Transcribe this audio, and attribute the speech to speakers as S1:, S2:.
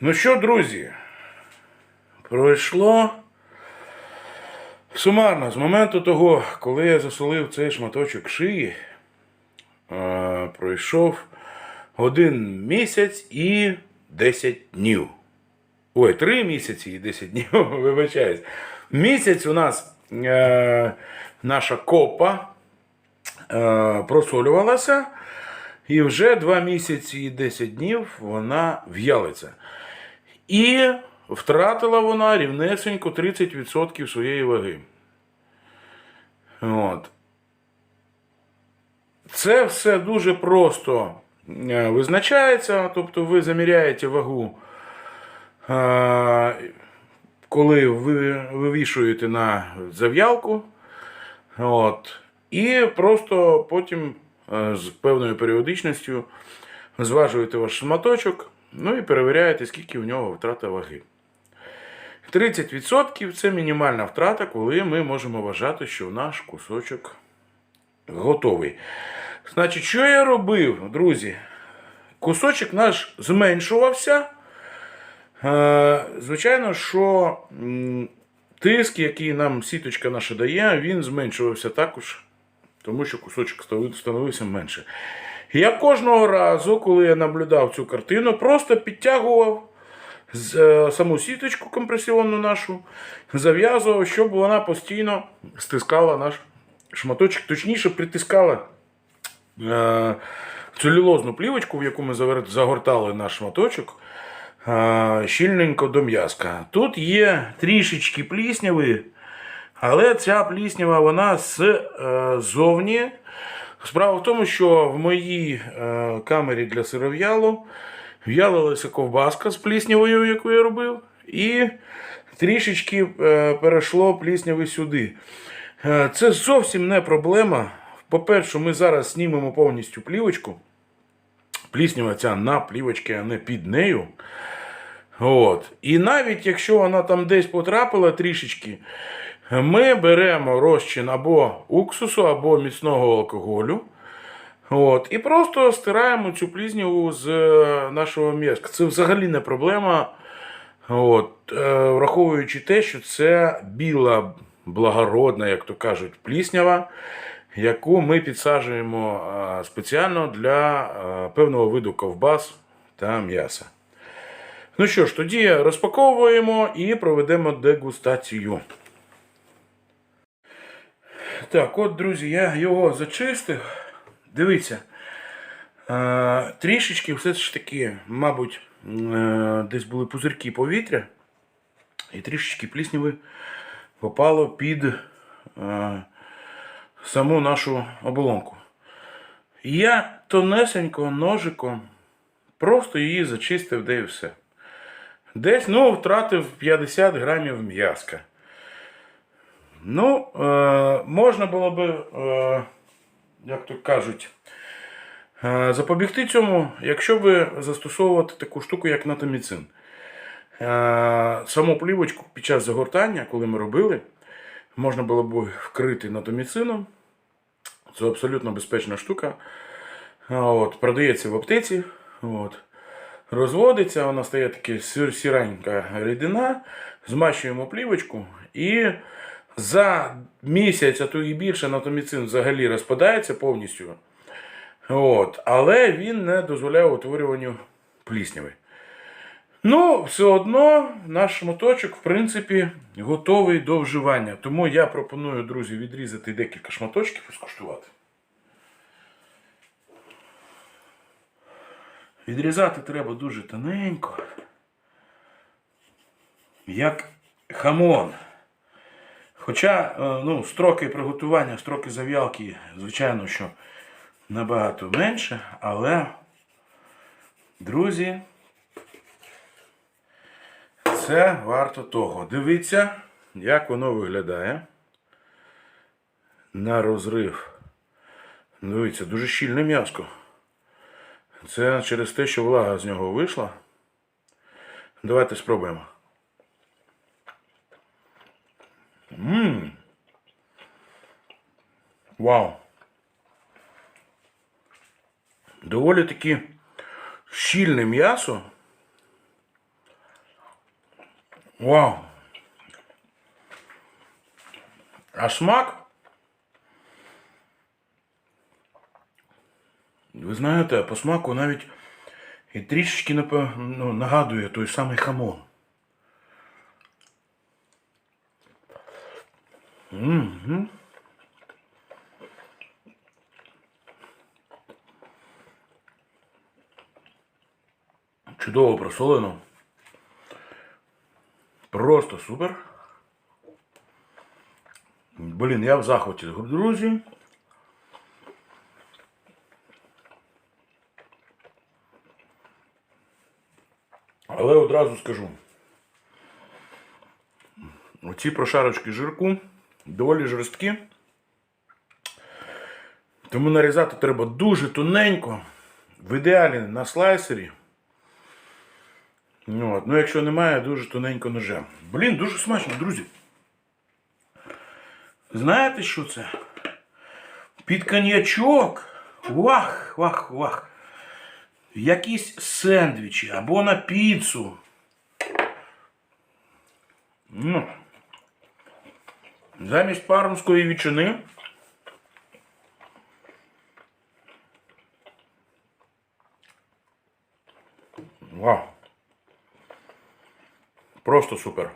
S1: Ну що, друзі, пройшло сумарно з моменту того, коли я засолив цей шматочок шиї, пройшов один місяць і 10 днів. Ой, 3 місяці і 10 днів, вибачаюсь. Місяць у нас е, наша копа е, просолювалася, і вже 2 місяці і 10 днів вона в'ялиться. І втратила вона рівнесенько 30% своєї ваги. От. Це все дуже просто е, визначається, тобто ви заміряєте вагу, е, коли ви вивішуєте на зав'ялку. От, і просто потім е, з певною періодичністю зважуєте ваш шматочок, ну і перевіряєте, скільки в нього втрата ваги. 30% це мінімальна втрата, коли ми можемо вважати, що наш кусочок готовий. Значить, що я робив, друзі? Кусочок наш зменшувався. Е, Звичайно, що тиск, який нам сіточка наша дає, він зменшувався також, тому що кусочок становився менше. Я кожного разу, коли я наблюдав цю картину, просто підтягував е, саму сіточку компресіонну нашу, зав'язував, щоб вона постійно стискала наш шматочок, точніше притискала е, целюлозну плівочку, в яку ми загортали наш шматочок, е, щільненько до м'язка. Тут є трішечки плісняви, але ця пліснява вона з, е, зовні. Справа в тому, що в моїй е, камері для сиров'ялу в'ялилася ковбаска з пліснявою, яку я робив, і трішечки е, перейшло плісняви сюди. Е, Це зовсім не проблема. По-перше, ми зараз знімемо повністю плівочку. Пліснява ця на плівочці, а не під нею. От. І навіть якщо вона там десь потрапила трішечки, ми беремо розчин або уксусу, або міцного алкоголю. От, і просто стираємо цю плісняву з е, нашого м'язка. Це взагалі не проблема. От, е, враховуючи те, що це біла, благородна, як то кажуть, пліснява, яку ми підсаджуємо е, спеціально для певного виду ковбас та м'яса. Ну що ж, тоді розпаковуємо і проведемо дегустацію. Так, от, друзі, я його зачистив. Дивіться. Е, трішечки все ж таки, мабуть, е, десь були пузирки повітря, і трішечки плісняви попало під е, саму нашу оболонку. Я тонесенько ножиком просто її зачистив, де і все. Десь ну, втратив 50 грамів м'язка. Ну, е, можна було би, е, як то кажуть, е, запобігти цьому, якщо би застосовувати таку штуку, як натоміцин. Е, саму плівочку під час загортання, коли ми робили, можна було б вкрити натоміцином. Це абсолютно безпечна штука. От, продається в аптеці. От. Розводиться, вона стає така сіренька рідина, змащуємо плівочку і за місяць, а то і більше натоміцин взагалі розпадається повністю. От. Але він не дозволяє утворюванню плісняви. Ну, все одно наш шматочок, в принципі, готовий до вживання. Тому я пропоную, друзі, відрізати декілька шматочків і скуштувати. Відрізати треба дуже тоненько. Як хамон. Хоча е, ну, строки приготування, строки зав'ялки, звичайно, що набагато менше, але, друзі, це варто того. Дивіться, як воно виглядає. На розрив. Дивіться, дуже щільне м'яско. Це через те, що влага з нього вийшла. Давайте спробуємо. Ммм. Вау. Доволі таки щільне м'ясо. Вау! А смак? Ви знаєте, по смаку навіть і трішечки нагадує той самий хамон. Чудово просолено. Просто супер. Блін, я в захваті, друзі. Але одразу скажу. Оці прошарочки жирку доволі жорсткі. Тому нарізати треба дуже тоненько. В ідеалі на слайсері. От. ну якщо немає, дуже тоненько ножем. Блін, дуже смачно, друзі. Знаєте, що це? Під коньячок. Вах, вах, вах. Якісь сендвічі або на піцу. Ну. Замість пармської вічини Вау. Просто супер.